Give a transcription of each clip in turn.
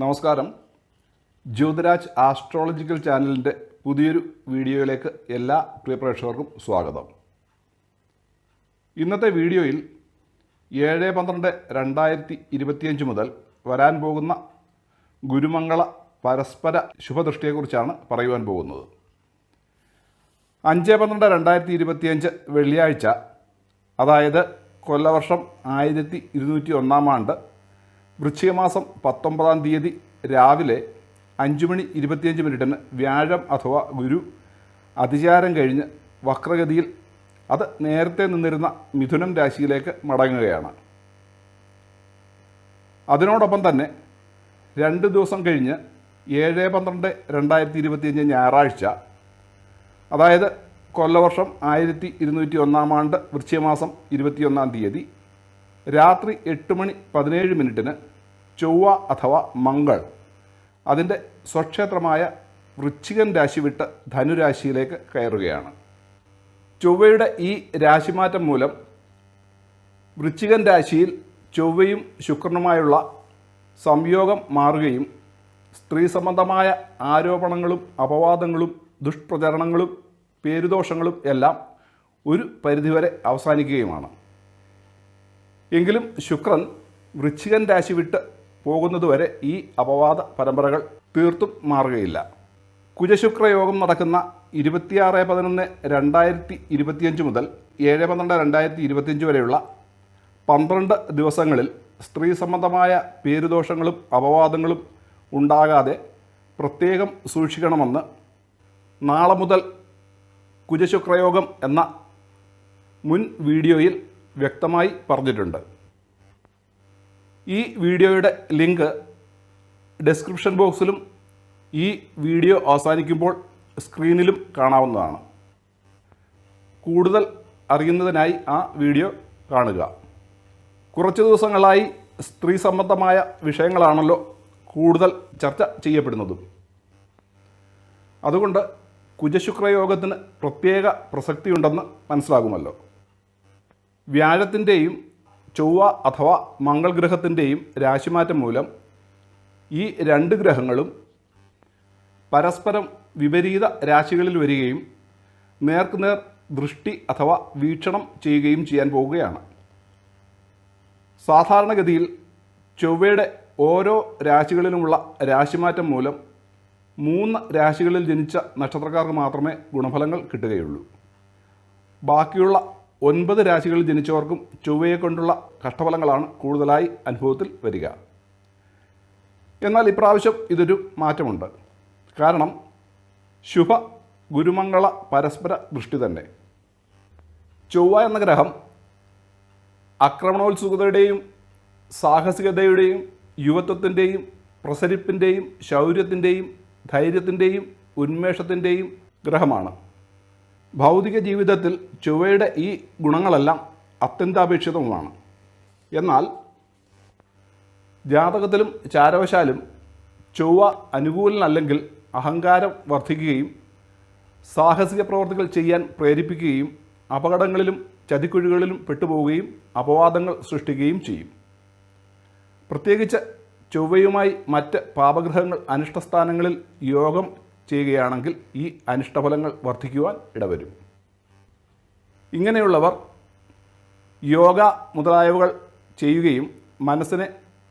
നമസ്കാരം. ജ്യോതിരാജ് ആസ്ട്രോളജിക്കൽ ചാനലിന്റെ പുതിയൊരു വീഡിയോയിലേക്ക് എല്ലാ പ്രിയ പ്രേക്ഷകർക്കും സ്വാഗതം. ഇന്നത്തെ വീഡിയോയിൽ ഏഴ് പന്ത്രണ്ട് രണ്ടായിരത്തി ഇരുപത്തിയഞ്ച് മുതൽ വരാൻ പോകുന്ന ഗുരുമംഗള പരസ്പര ശുഭദൃഷ്ടിയെക്കുറിച്ചാണ് പറയുവാൻ പോകുന്നത്. അഞ്ച് പന്ത്രണ്ട് രണ്ടായിരത്തി ഇരുപത്തിയഞ്ച് വെള്ളിയാഴ്ച അതായത് കൊല്ലവർഷം ആയിരത്തി ഇരുന്നൂറ്റി ഒന്നാം ആണ്ട് വൃശ്ചികമാസം പത്തൊമ്പതാം തീയതി രാവിലെ അഞ്ച് മണി ഇരുപത്തിയഞ്ച് മിനിറ്റിന് വ്യാഴം അഥവാ ഗുരു അതിചാരം കഴിഞ്ഞ് വക്രഗതിയിൽ അത് നേരത്തെ നിന്നിരുന്ന മിഥുനം രാശിയിലേക്ക് മടങ്ങുകയാണ്. അതിനോടൊപ്പം തന്നെ രണ്ട് ദിവസം കഴിഞ്ഞ് ഏഴ് പന്ത്രണ്ട് രണ്ടായിരത്തി ഇരുപത്തിയഞ്ച് ഞായറാഴ്ച അതായത് കൊല്ലവർഷം ആയിരത്തി ഇരുന്നൂറ്റി ഒന്നാം ആണ്ട് വൃശ്ചികമാസം ഇരുപത്തിയൊന്നാം തീയതി രാത്രി എട്ട് മണി പതിനേഴ് മിനിറ്റിന് ചൊവ്വ അഥവാ മംഗൾ. അതിന്റെ സ്വക്ഷേത്രമായ വൃശ്ചികൻ രാശി വിട്ട് ധനുരാശിയിലേക്ക് കയറുകയാണ്. ചൊവ്വയുടെ ഈ രാശിമാറ്റം മൂലം വൃശ്ചികൻ രാശിയിൽ ചൊവ്വയും ശുക്രനുമായുള്ള സംയോഗം മാറുകയും സ്ത്രീ സംബന്ധമായ ആരോപണങ്ങളും അപവാദങ്ങളും ദുഷ്പ്രചരണങ്ങളും പേരുദോഷങ്ങളും എല്ലാം ഒരു പരിധിവരെ അവസാനിക്കുകയുമാണ്. എങ്കിലും ശുക്രൻ വൃശ്ചികൻ രാശി വിട്ട് പോകുന്നതുവരെ ഈ അപവാദ പരമ്പരകൾ തീർത്തും മാറുകയില്ല. കുജശുക്ര യോഗം നടക്കുന്ന ഇരുപത്തിയാറ് പതിനൊന്ന് രണ്ടായിരത്തി ഇരുപത്തിയഞ്ച് മുതൽ ഏഴ് പന്ത്രണ്ട് രണ്ടായിരത്തി ഇരുപത്തിയഞ്ച് വരെയുള്ള പന്ത്രണ്ട് ദിവസങ്ങളിൽ സ്ത്രീ സംബന്ധമായ പേരുദോഷങ്ങളും അപവാദങ്ങളും ഉണ്ടാകാതെ പ്രത്യേകം സൂക്ഷിക്കണമെന്ന് നാളെ മുതൽ കുജശുക്രയോഗം എന്ന മുൻ വീഡിയോയിൽ വ്യക്തമായി പറഞ്ഞിട്ടുണ്ട്. ഈ വീഡിയോയുടെ ലിങ്ക് ഡിസ്ക്രിപ്ഷൻ ബോക്സിലും ഈ വീഡിയോ അവസാനിക്കുമ്പോൾ സ്ക്രീനിലും കാണാവുന്നതാണ്. കൂടുതൽ അറിയുന്നതിനായി ആ വീഡിയോ കാണുക. കുറച്ച് ദിവസങ്ങളായി സ്ത്രീ സംബന്ധമായ വിഷയങ്ങളാണല്ലോ കൂടുതൽ ചർച്ച ചെയ്യപ്പെടുന്നതും. അതുകൊണ്ട് കുജശുക്രയോഗത്തിന് പ്രത്യേക പ്രസക്തിയുണ്ടെന്ന് മനസ്സിലാകുമല്ലോ. വ്യാഴത്തിന്റെയും ചൊവ്വ അഥവാ മംഗൾ ഗ്രഹത്തിന്റെയും രാശിമാറ്റം മൂലം ഈ രണ്ട് ഗ്രഹങ്ങളും പരസ്പരം വിപരീത രാശികളിൽ വരികയും നേർക്കുനേർ ദൃഷ്ടി അഥവാ വീക്ഷണം ചെയ്യുകയും ചെയ്യാൻ പോവുകയാണ്. സാധാരണഗതിയിൽ ചൊവ്വയുടെ ഓരോ രാശികളിലുമുള്ള രാശിമാറ്റം മൂലം മൂന്ന് രാശികളിൽ ജനിച്ച നക്ഷത്രക്കാർക്ക് മാത്രമേ ഗുണഫലങ്ങൾ കിട്ടുകയുള്ളൂ. ബാക്കിയുള്ള ഒൻപത് രാശികളിൽ ജനിച്ചവർക്കും ചൊവ്വയെ കൊണ്ടുള്ള കഷ്ടഫലങ്ങളാണ് കൂടുതലായി അനുഭവത്തിൽ വരിക. എന്നാൽ ഇപ്രാവശ്യം ഇതൊരു മാറ്റമുണ്ട്. കാരണം ശുഭ ഗുരുമംഗള പരസ്പര ദൃഷ്ടി തന്നെ. ചൊവ്വ എന്ന ഗ്രഹം ആക്രമണോത്സുകതയുടെയും സാഹസികതയുടെയും യുവത്വത്തിന്റെയും പ്രസരിപ്പിന്റെയും ശൗര്യത്തിന്റെയും ധൈര്യത്തിന്റെയും ഉന്മേഷത്തിന്റെയും ഗ്രഹമാണ്. ഭൗതിക ജീവിതത്തിൽ ചൊവ്വയുടെ ഈ ഗുണങ്ങളെല്ലാം അത്യന്താപേക്ഷിതവുമാണ്. എന്നാൽ ജാതകത്തിലും ചാരവശാലും ചൊവ്വ അനുകൂലനല്ലെങ്കിൽ അഹങ്കാരം വർദ്ധിക്കുകയും സാഹസിക പ്രവർത്തികൾ ചെയ്യാൻ പ്രേരിപ്പിക്കുകയും അപകടങ്ങളിലും ചതിക്കുഴികളിലും പെട്ടുപോവുകയും അപവാദങ്ങൾ സൃഷ്ടിക്കുകയും ചെയ്യും. പ്രത്യേകിച്ച് ചൊവ്വയുമായി മറ്റ് പാപഗ്രഹങ്ങൾ അനിഷ്ടസ്ഥാനങ്ങളിൽ യോഗം ചെയ്യുകയാണെങ്കിൽ ഈ അനിഷ്ടഫലങ്ങൾ വർദ്ധിക്കുവാൻ ഇടവരും. ഇങ്ങനെയുള്ളവർ യോഗ മുതലായവകൾ ചെയ്യുകയും മനസ്സിനെ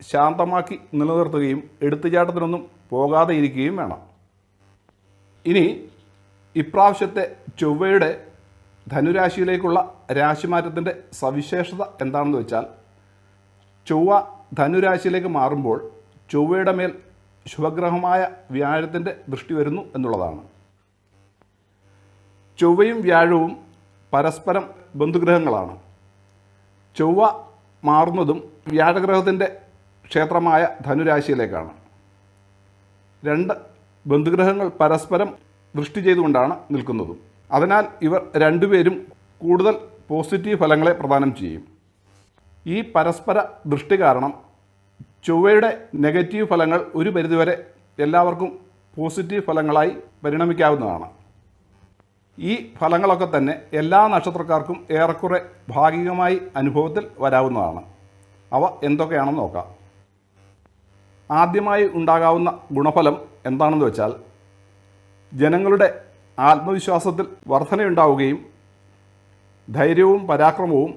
ശാന്തമാക്കി നിലനിർത്തുകയും എടുത്തുചാട്ടത്തിനൊന്നും പോകാതെ ഇരിക്കുകയും വേണം. ഇനി ഇപ്രാവശ്യത്തെ ചൊവ്വയുടെ ധനുരാശിയിലേക്കുള്ള രാശിമാറ്റത്തിന്റെ സവിശേഷത എന്താണെന്ന് വെച്ചാൽ ചൊവ്വ ധനുരാശിയിലേക്ക് മാറുമ്പോൾ ചൊവ്വയുടെ മേൽ ശുഭഗ്രഹമായ വ്യാഴത്തിന്റെ ദൃഷ്ടി വരുന്നു എന്നുള്ളതാണ്. ചൊവ്വയും വ്യാഴവും പരസ്പരം ബന്ധുഗ്രഹങ്ങളാണ്. ചൊവ്വ മാറുന്നതും വ്യാഴഗ്രഹത്തിന്റെ ക്ഷേത്രമായ ധനുരാശിയിലേക്കാണ്. രണ്ട് ബന്ധുഗ്രഹങ്ങൾ പരസ്പരം ദൃഷ്ടി ചെയ്തുകൊണ്ടാണ് നിൽക്കുന്നതും. അതിനാൽ ഇവർ രണ്ടുപേരും കൂടുതൽ പോസിറ്റീവ് ഫലങ്ങളെ പ്രദാനം ചെയ്യും. ഈ പരസ്പര ദൃഷ്ടി കാരണം ചൊവ്വയുടെ നെഗറ്റീവ് ഫലങ്ങൾ ഒരു പരിധിവരെ എല്ലാവർക്കും പോസിറ്റീവ് ഫലങ്ങളായി പരിണമിക്കാവുന്നതാണ്. ഈ ഫലങ്ങളൊക്കെ തന്നെ എല്ലാ നക്ഷത്രക്കാർക്കും ഏറെക്കുറെ ഭാഗികമായി അനുഭവത്തിൽ വരാവുന്നതാണ്. അവ എന്തൊക്കെയാണെന്ന് നോക്കാം. ആദ്യമായി ഉണ്ടാകാവുന്ന ഗുണഫലം എന്താണെന്ന് വെച്ചാൽ ജനങ്ങളുടെ ആത്മവിശ്വാസത്തിൽ വർധനയുണ്ടാവുകയും ധൈര്യവും പരാക്രമവും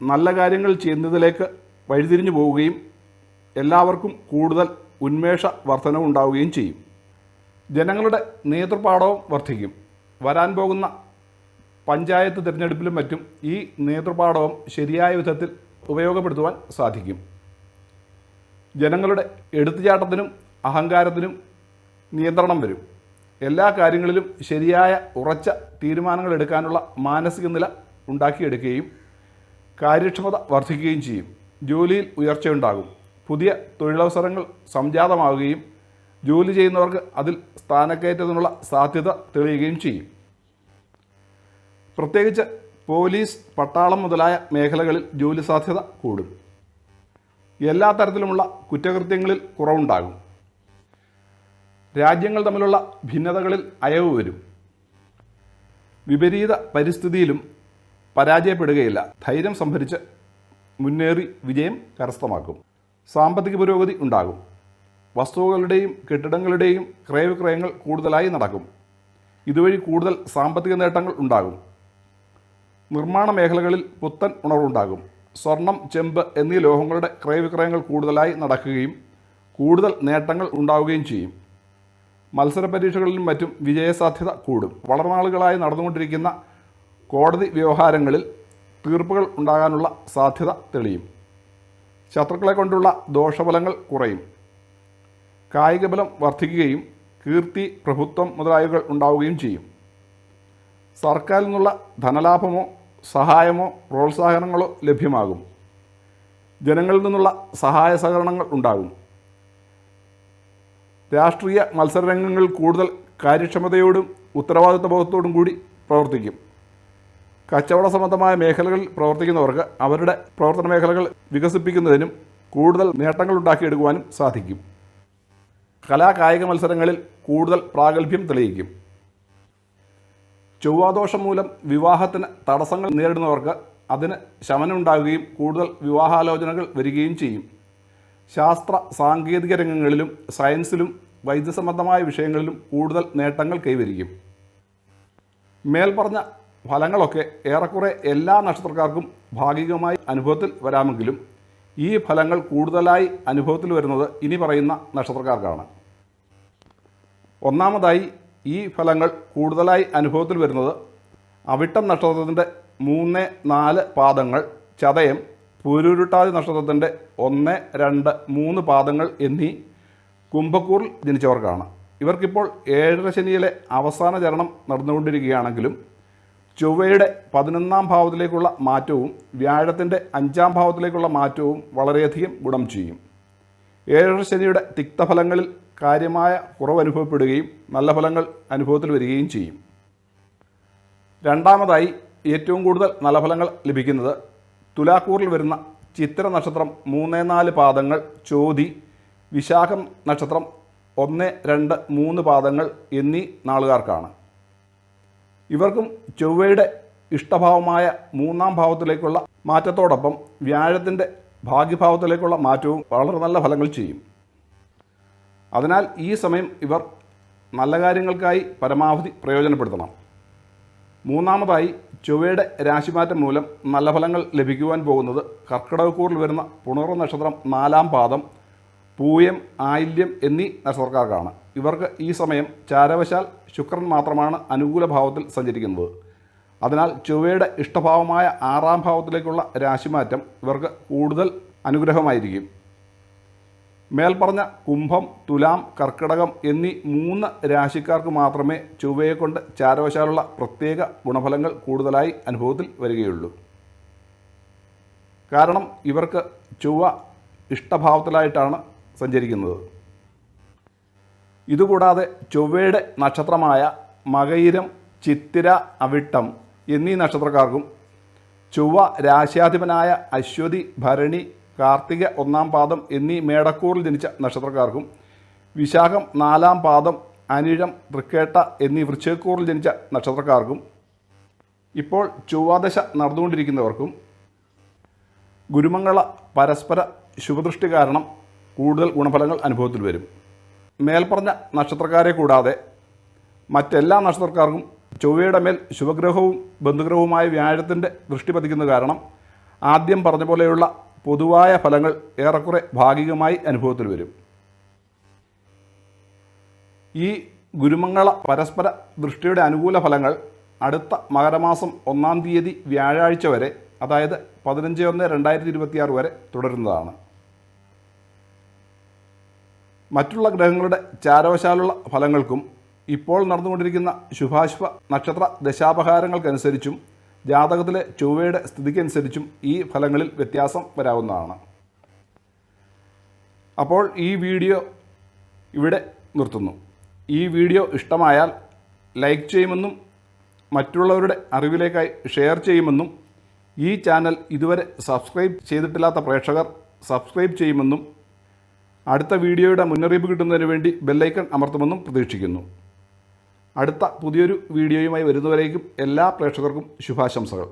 നല്ല കാര്യങ്ങൾ ചെയ്യുന്നതിലേക്ക് വഴിതിരിഞ്ഞു പോവുകയും എല്ലാവർക്കും കൂടുതൽ ഉന്മേഷ വർധനവും ഉണ്ടാവുകയും ചെയ്യും. ജനങ്ങളുടെ നേതൃപാഠവും വർദ്ധിക്കും വരാൻ പോകുന്ന പഞ്ചായത്ത് തിരഞ്ഞെടുപ്പിലും മറ്റും ഈ നേതൃപാഠവും ശരിയായ വിധത്തിൽ ഉപയോഗപ്പെടുത്തുവാൻ സാധിക്കും. ജനങ്ങളുടെ എടുത്തുചാട്ടത്തിനും അഹങ്കാരത്തിനും നിയന്ത്രണം വരും. എല്ലാ കാര്യങ്ങളിലും ശരിയായ ഉറച്ച തീരുമാനങ്ങൾ എടുക്കാനുള്ള മാനസിക നില ഉണ്ടാക്കിയെടുക്കുകയും കാര്യക്ഷമത വർദ്ധിക്കുകയും ചെയ്യും. ജോലിയിൽ ഉയർച്ചയുണ്ടാകും. പുതിയ തൊഴിലവസരങ്ങൾ സംജാതമാവുകയും ജോലി ചെയ്യുന്നവർക്ക് അതിൽ സ്ഥാനക്കയറ്റത്തിനുള്ള സാധ്യത തെളിയുകയും ചെയ്യും. പ്രത്യേകിച്ച് പോലീസ് പട്ടാളം മുതലായ മേഖലകളിൽ ജോലി സാധ്യത കൂടും. എല്ലാ തരത്തിലുമുള്ള കുറ്റകൃത്യങ്ങളിൽ കുറവുണ്ടാകും. രാജ്യങ്ങൾ തമ്മിലുള്ള ഭിന്നതകളിൽ അയവ് വരും. വിപരീത പരിസ്ഥിതിയിലും പരാജയപ്പെടുകയില്ല. ധൈര്യം സംഭരിച്ച് മുന്നേറി വിജയം കരസ്ഥമാക്കും. സാമ്പത്തിക പുരോഗതി ഉണ്ടാകും. വസ്തുവകളുടെയും കെട്ടിടങ്ങളുടെയും ക്രയവിക്രയങ്ങൾ കൂടുതലായി നടക്കും. ഇതുവഴി കൂടുതൽ സാമ്പത്തിക നേട്ടങ്ങൾ ഉണ്ടാകും. നിർമ്മാണ മേഖലകളിൽ പുത്തൻ ഉണർവുണ്ടാകും. സ്വർണം ചെമ്പ് എന്നീ ലോഹങ്ങളുടെ ക്രയവിക്രയങ്ങൾ കൂടുതലായി നടക്കുകയും കൂടുതൽ നേട്ടങ്ങൾ ഉണ്ടാവുകയും ചെയ്യും. മത്സര പരീക്ഷകളിലും മറ്റും വിജയസാധ്യത കൂടും. വളർന്നാളുകളായി നാളുകളായി നടന്നുകൊണ്ടിരിക്കുന്ന കോടതി വ്യവഹാരങ്ങളിൽ തീർപ്പുകൾ ഉണ്ടാകാനുള്ള സാധ്യത തെളിയും. ശത്രുക്കളെ കൊണ്ടുള്ള ദോഷഫലങ്ങൾ കുറയും. കായികബലം വർദ്ധിക്കുകയും കീർത്തി പ്രഭുത്വം മുതലായവകൾ ഉണ്ടാവുകയും ചെയ്യും. സർക്കാരിൽ നിന്നുള്ള ധനലാഭമോ സഹായമോ പ്രോത്സാഹനങ്ങളോ ലഭ്യമാകും. ജനങ്ങളിൽ നിന്നുള്ള സഹായ സഹകരണങ്ങൾ ഉണ്ടാകും. രാഷ്ട്രീയ മത്സരരംഗങ്ങളിൽ കൂടുതൽ കാര്യക്ഷമതയോടും ഉത്തരവാദിത്വബോധത്തോടും കൂടി പ്രവർത്തിക്കും. കച്ചവട സംബന്ധമായ മേഖലകളിൽ പ്രവർത്തിക്കുന്നവർക്ക് അവരുടെ പ്രവർത്തന മേഖലകൾ വികസിപ്പിക്കുന്നതിനും കൂടുതൽ നേട്ടങ്ങൾ ഉണ്ടാക്കിയെടുക്കുവാനും സാധിക്കും. കലാകായിക മത്സരങ്ങളിൽ കൂടുതൽ പ്രാഗൽഭ്യം തെളിയിക്കും. ചൊവ്വാദോഷം മൂലം വിവാഹത്തിന് തടസ്സങ്ങൾ നേരിടുന്നവർക്ക് അതിന് ശമനമുണ്ടാകുകയും കൂടുതൽ വിവാഹാലോചനകൾ വരികയും ചെയ്യും. ശാസ്ത്ര സാങ്കേതിക രംഗങ്ങളിലും സയൻസിലും വൈദ്യസംബന്ധമായ വിഷയങ്ങളിലും കൂടുതൽ നേട്ടങ്ങൾ കൈവരിക്കും. മേൽപ്പറഞ്ഞ ഫലങ്ങളൊക്കെ ഏറെക്കുറെ എല്ലാ നക്ഷത്രക്കാർക്കും ഭാഗികമായി അനുഭവത്തിൽ വരാമെങ്കിലും ഈ ഫലങ്ങൾ കൂടുതലായി അനുഭവത്തിൽ വരുന്നത് ഇനി പറയുന്ന നക്ഷത്രക്കാർക്കാണ്. ഒന്നാമതായി ഈ ഫലങ്ങൾ കൂടുതലായി അനുഭവത്തിൽ വരുന്നത് അവിട്ടം നക്ഷത്രത്തിന്റെ മൂന്ന് നാല് പാദങ്ങൾ ചതയം പൂരുരുട്ടാതി നക്ഷത്രത്തിന്റെ ഒന്ന് രണ്ട് മൂന്ന് പാദങ്ങൾ എന്നീ കുംഭക്കൂറിൽ ജനിച്ചവർക്കാണ്. ഇവർക്കിപ്പോൾ ഏഴര ശനിയിലെ അവസാന ചരണം നടന്നുകൊണ്ടിരിക്കുകയാണെങ്കിലും ചൊവ്വയുടെ പതിനൊന്നാം ഭാവത്തിലേക്കുള്ള മാറ്റവും വ്യാഴത്തിന്റെ അഞ്ചാം ഭാവത്തിലേക്കുള്ള മാറ്റവും വളരെയധികം ഗുണം ചെയ്യും. ഏഴര ശനിയുടെ തിക്തഫലങ്ങളിൽ കാര്യമായ കുറവ് അനുഭവപ്പെടുകയും നല്ല ഫലങ്ങൾ അനുഭവത്തിൽ വരികയും ചെയ്യും. രണ്ടാമതായി ഏറ്റവും കൂടുതൽ നല്ല ഫലങ്ങൾ ലഭിക്കുന്നത് തുലാക്കൂറിൽ വരുന്ന ചിത്ര നക്ഷത്രം മൂന്ന് നാല് പാദങ്ങൾ ചോതി വിശാഖം നക്ഷത്രം ഒന്ന് രണ്ട് മൂന്ന് പാദങ്ങൾ എന്നീ നാളുകാർക്കാണ്. ഇവർക്കും ചൊവ്വയുടെ ഇഷ്ടഭാവമായ മൂന്നാം ഭാവത്തിലേക്കുള്ള മാറ്റത്തോടൊപ്പം വ്യാഴത്തിന്റെ ഭാഗ്യഭാവത്തിലേക്കുള്ള മാറ്റവും വളരെ നല്ല ഫലങ്ങൾ ചെയ്യും. അതിനാൽ ഈ സമയം ഇവർ നല്ല കാര്യങ്ങൾക്കായി പരമാവധി പ്രയോജനപ്പെടുത്തണം. മൂന്നാമതായി ചൊവ്വയുടെ രാശിമാറ്റം മൂലം നല്ല ഫലങ്ങൾ ലഭിക്കുവാൻ പോകുന്നത് കർക്കിടകക്കൂറിൽ വരുന്ന പുണർവ നക്ഷത്രം നാലാം പാദം പൂയം ആയില്യം എന്നീ നക്ഷത്രക്കാർക്കാണ്. ഇവർക്ക് ഈ സമയം ചാരവശാൽ ശുക്രൻ മാത്രമാണ് അനുകൂല ഭാവത്തിൽ സഞ്ചരിക്കുന്നത്. അതിനാൽ ചൊവ്വയുടെ ഇഷ്ടഭാവമായ ആറാം ഭാവത്തിലേക്കുള്ള രാശിമാറ്റം ഇവർക്ക് കൂടുതൽ അനുഗ്രഹമായിരിക്കും. മേൽപ്പറഞ്ഞ കുംഭം തുലാം കർക്കിടകം എന്നീ മൂന്ന് രാശിക്കാർക്ക് മാത്രമേ ചൊവ്വയെക്കൊണ്ട് ചാരവശാലുള്ള പ്രത്യേക ഗുണഫലങ്ങൾ കൂടുതലായി അനുഭവത്തിൽ വരികയുള്ളൂ. കാരണം ഇവർക്ക് ചൊവ്വ ഇഷ്ടഭാവത്തിലായിട്ടാണ് സഞ്ചരിക്കുന്നത്. ഇതുകൂടാതെ ചൊവ്വയുടെ നക്ഷത്രമായ മകയിരം ചിത്തിര അവിട്ടം എന്നീ നക്ഷത്രക്കാർക്കും ചൊവ്വ രാശ്യാധിപനായ അശ്വതി ഭരണി കാർത്തിക ഒന്നാം പാദം എന്നീ മേടക്കൂറിൽ ജനിച്ച നക്ഷത്രക്കാർക്കും വിശാഖം നാലാം പാദം അനിഴം തൃക്കേട്ട എന്നീ വൃശ്ചക്കൂറിൽ ജനിച്ച നക്ഷത്രക്കാർക്കും ഇപ്പോൾ ചൊവ്വാദശ നടന്നുകൊണ്ടിരിക്കുന്നവർക്കും ഗുരുമംഗള പരസ്പര ശുഭദൃഷ്ടി കാരണം കൂടുതൽ ഗുണഫലങ്ങൾ അനുഭവത്തിൽ വരും. മേൽപ്പറഞ്ഞ നക്ഷത്രക്കാരെ കൂടാതെ മറ്റെല്ലാ നക്ഷത്രക്കാർക്കും ചൊവ്വയുടെ മേൽ ശുഭഗ്രഹവും ബന്ധുഗ്രഹവുമായ വ്യാഴത്തിന്റെ ദൃഷ്ടി പതിക്കുന്ന കാരണം ആദ്യം പറഞ്ഞ പോലെയുള്ള പൊതുവായ ഫലങ്ങൾ ഏറെക്കുറെ ഭാഗികമായി അനുഭവത്തിൽ വരും. ഈ ഗുരുമംഗള പരസ്പര ദൃഷ്ടിയുടെ അനുകൂല ഫലങ്ങൾ അടുത്ത മകരമാസം ഒന്നാം തീയതി വ്യാഴാഴ്ച വരെ അതായത് പതിനഞ്ച് ഒന്ന് രണ്ടായിരത്തി ഇരുപത്തിയാറ് വരെ തുടരുന്നതാണ്. മറ്റുള്ള ഗ്രഹങ്ങളുടെ ചാരവശാലുള്ള ഫലങ്ങൾക്കും ഇപ്പോൾ നടന്നുകൊണ്ടിരിക്കുന്ന ശുഭാശുഭ നക്ഷത്ര ദശാപഹാരങ്ങൾക്കനുസരിച്ചും ജാതകത്തിലെ ചൊവ്വയുടെ സ്ഥിതിക്കനുസരിച്ചും ഈ ഫലങ്ങളിൽ വ്യത്യാസം വരാവുന്നതാണ്. അപ്പോൾ ഈ വീഡിയോ ഇവിടെ നിർത്തുന്നു. ഈ വീഡിയോ ഇഷ്ടമായാൽ ലൈക്ക് ചെയ്യുമെന്നും മറ്റുള്ളവരുടെ അറിവിലേക്കായി ഷെയർ ചെയ്യുമെന്നും ഈ ചാനൽ ഇതുവരെ സബ്സ്ക്രൈബ് ചെയ്തിട്ടില്ലാത്ത പ്രേക്ഷകർ സബ്സ്ക്രൈബ് ചെയ്യുമെന്നും അടുത്ത വീഡിയോയുടെ മുന്നറിയിപ്പ് കിട്ടുന്നതിന് വേണ്ടി ബെല്ലൈക്കൺ അമർത്തുമെന്നും പ്രതീക്ഷിക്കുന്നു. അടുത്ത പുതിയൊരു വീഡിയോയുമായി വരുന്നവരേക്കും എല്ലാ പ്രേക്ഷകർക്കും ശുഭാശംസകൾ.